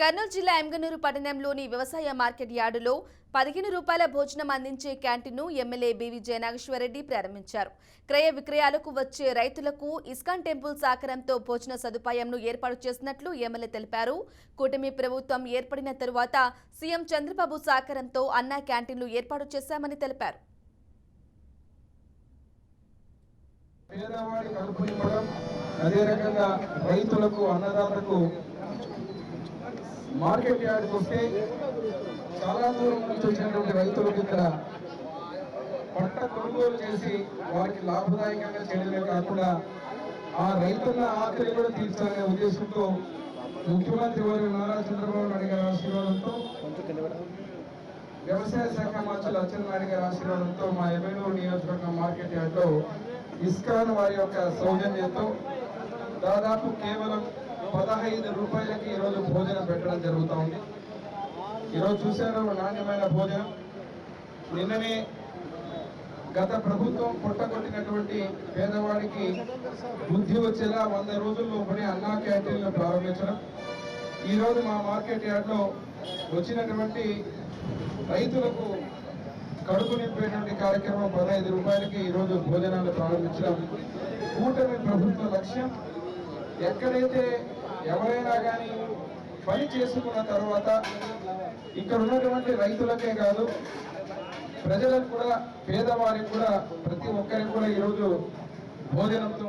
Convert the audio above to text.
కర్నూలు జిల్లా ఎంగనూరు పట్టణంలోని వ్యవసాయ మార్కెట్ యార్డులో పదిహేను రూపాయల భోజనం అందించే క్యాంటీన్ను ఎమ్మెల్యే బీవీ జయనాగేశ్వరరెడ్డి ప్రారంభించారు. క్రయ విక్రయాలకు వచ్చే రైతులకు ఇస్కాన్ టెంపుల్ సహకారంతో భోజన సదుపాయంను ఏర్పాటు చేసినట్లు ఎమ్మెల్యే తెలిపారు. కూటమి ప్రభుత్వం ఏర్పడిన తరువాత సీఎం చంద్రబాబు సహకారంతో అన్నా క్యాంటీన్లు ఏర్పాటు చేశామని తెలిపారు. అదే రకంగా రైతులకు మార్కెట్ యార్డ్కి వస్తే చాలా దూరం నుంచి వచ్చినటువంటి రైతులకు ఇక్కడ పంట కొనుగోలు చేసి వారికి లాభదాయకంగా చేయడమే కాకుండా ఆ రైతుల ఆకలి కూడా తీర్చాలనే ఉద్దేశంతో ముఖ్యమంత్రి వారు నారా చంద్రబాబు నాయుడు గారి ఆశీర్వాదంతో వ్యవసాయ శాఖ మంత్రులు అచ్చెన్నాయుడు గారి ఆశీర్వాదంతో మా ఎమ్మెల్యే నియోజకవర్గం మార్కెట్ యార్డ్లో ఇస్కాన్ వారి యొక్క సౌజన్యంతో దాదాపు కేవలం పదహైదు రూపాయలకి ఈరోజు భోజనం పెట్టడం జరుగుతూ ఉంది. ఈరోజు చూశారు నాణ్యమైన భోజనం? నిన్ననే గత ప్రభుత్వం పుట్టగొట్టినటువంటి పేదవాడికి బుద్ధి వచ్చేలా వంద రోజుల్లో పడి అన్నా క్యాంటీన్లు ప్రారంభించడం. ఈరోజు మా మార్కెట్ యార్డ్లో వచ్చినటువంటి రైతులకు కడుపు నింపేటువంటి కార్యక్రమం పదహైదు రూపాయలకి ఈరోజు భోజనాలు ప్రారంభించడం. కూటమి ప్రభుత్వ లక్ష్యం ఎక్కడైతే ఎవరైనా కానీ పని చేసుకున్న తర్వాత ఇక్కడ ఉన్నటువంటి రైతులకే కాదు ప్రజలకు కూడా పేదవారికి కూడా ప్రతి ఒక్కరికి కూడా ఈరోజు భోజనంతో